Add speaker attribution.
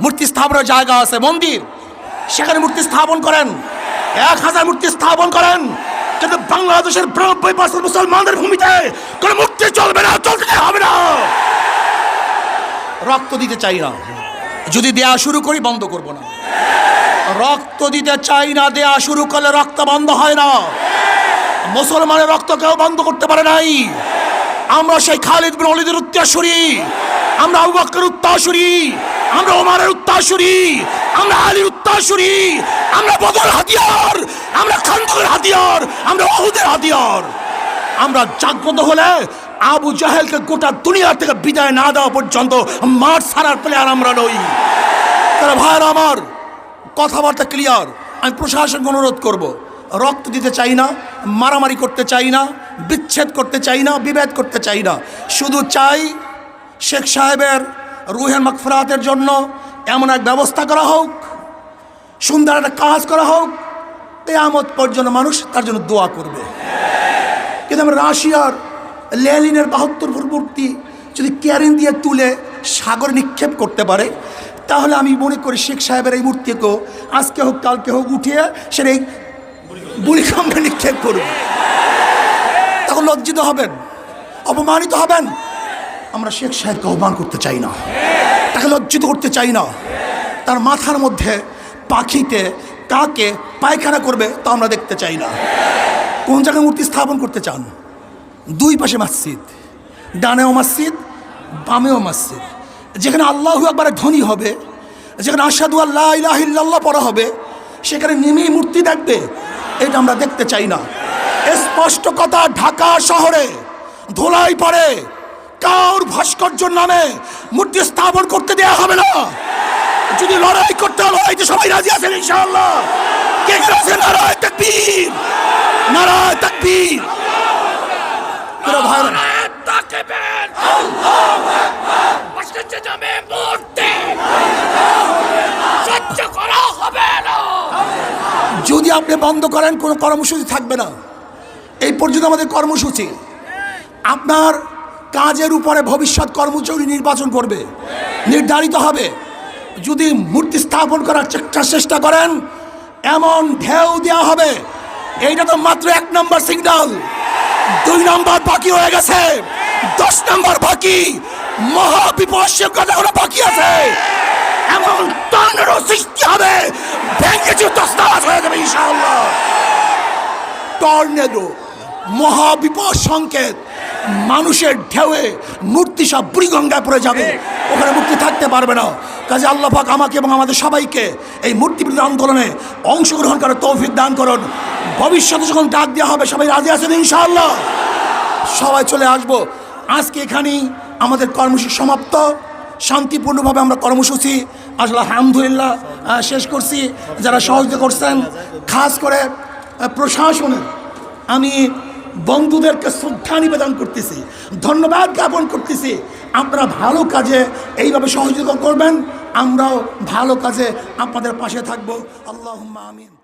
Speaker 1: মূর্তি স্থাপনের জায়গা আছে, মন্দির। সেখানে মূর্তি স্থাপন করেন। এক হাজার মূর্তি স্থাপন করেন। কিন্তু বাংলাদেশের বিরানব্বই পার্সেন্ট মুসলমানদের ভূমিতে কোনো মূর্তি চলবে না, চলতে হবে না। রক্ত দিতে চাই না। যদি দেয়া শুরু করি, বন্ধ করব না। রক্ত দিতে চাই না, দেয়া শুরু করলে রক্ত বন্ধ হয় না। মুসলমানের রক্ত কেউ বন্ধ করতে পারে নাই। আমরা সেই খালিদ বিন অলিদের উত্তরসূরি। আমরা আবু বকরের উত্তরসূরি আমরা ওমারের উত্তরসূরি আমরা আলীর উত্তরসূরি আমরা বদর হাতিয়ার, আমরা খান্দকের হাতিয়ার, আমরা অহুদের হাতিয়ার। আমরা জাগ্রত হলে আবু জাহেলকে গোটা দুনিয়ার থেকে বিদায় না দেওয়া পর্যন্ত মাঠ ছাড়ার প্লেয়ার আমরা নই। তাহলে ভাইয়ের আমার, কথাবার্তা ক্লিয়ার আমি প্রশাসনকে অনুরোধ করব, রক্ত দিতে চাই না, মারামারি করতে চাই না, বিচ্ছেদ করতে চাই না, বিভেদ করতে চাই না। শুধু চাই শেখ সাহেবের রুহের মাকফরাতের জন্য এমন এক ব্যবস্থা করা হোক, সুন্দর একটা কাজ করা হোক, কেয়ামত পর্যন্ত মানুষ তার জন্য দোয়া করবে। কিন্তু আমরা রাশিয়ার লেলিনের বাহাত্তর ফুট যদি ক্যারিন দিয়ে তুলে সাগর নিক্ষেপ করতে পারে, তাহলে আমি মনে করি শেখ সাহেবের এই মূর্তিকেও আজকে হোক, কালকে হোক উঠিয়ে সেটা এই বুড়িকাম্বে নিক্ষেপ করবে। তখন লজ্জিত হবেন, অপমানিত হবেন। আমরা শেখ সাহেবকে অপমান করতে চাই না। তাকে লজ্জিত করতে চাই না। তার মাথার মধ্যে পাখিতে কাকে পায়খানা করবে তা আমরা দেখতে চাই না। কোন জায়গায় মূর্তি স্থাপন করতে চান? দুই পাশে মসজিদ। ডানেও মসজিদ, বামেও মসজিদ। যেখানে আল্লাহ একবারে ধনী হবে, যেখানে আসাদু আল্লাহ ইলাহিল্লাহ পড়া হবে, সেখানে নেমেই মূর্তি দেখবে এটা আমরা দেখতে চাই না। স্পষ্ট কথা, ঢাকা শহরে ধোলাই পড়ে। কাউর ভাস্কর্য নামে মূর্তি স্থাপন করতে দেয়া হবে না। যদি লড়াই করতে হয় লড়াইতে সবাই রাজি আছেন ইনশাআল্লাহ। কে কে আছে নারায় তাকবীর। নারায় তাকবীর। ভাইরা
Speaker 2: তাকবেন মসজিদে যাবে মূর্তি। সহ্য করা হবে না।
Speaker 1: যদি আপনি বন্ধ করেন কোনো কর্মসূচি থাকবে না। এই পর্যন্ত আমাদের কর্মসূচি। আপনার কাজের উপরে ভবিষ্যৎ কর্মচারী নির্বাচন করবে। নির্ধারিত হবে। যদি মূর্তি স্থাপন করার চেষ্টা করেন, এমন ঢেউ দেওয়া হবে। এইটা তো মাত্র এক নম্বর সিগন্যাল। দুই নম্বর বাকি হয়ে গেছে। দশ নম্বর বাকি। মহাবিপর্যের কথা কোনো বাকি আছে। এমন তন্দ্র সৃষ্টি হবে। ভেঙে দস্তাবাজ হয়ে যাবে ইনশাআল্লাহ। টর্নেডো, মহাবিপদ সংকেত। মানুষের ঢেউয়ে মূর্তি সব বুড়িগঙ্গায় পড়ে যাবে। ওখানে মূর্তি থাকতে পারবে না। কাজে আল্লাহ পাক আমাকে এবং আমাদের সবাইকে এই মূর্তি বিরোধী আন্দোলনে অংশগ্রহণ করার তৌফিক দান করুন। ভবিষ্যতে যখন ডাক দেওয়া হবে, সবাই রাজি আছেন ইনশাআল্লাহ? সবাই চলে আসব। আজকে এখানেই আমাদের কর্মসূচি সমাপ্ত। শান্তিপূর্ণভাবে আমরা কর্মসূচি আসলে আলহামদুলিল্লাহ শেষ করছি। যারা সহযোগিতা করছেন, খাস করে প্রশাসনের, আমি বন্ধুদেরকে শ্রদ্ধা নিবেদন করতেছি, ধন্যবাদ জ্ঞাপন করতেছি। আপনারা ভালো কাজে এইভাবে সহযোগিতা করবেন, আমরাও ভালো কাজে আপনাদের পাশে থাকব। আল্লাহ আমিন।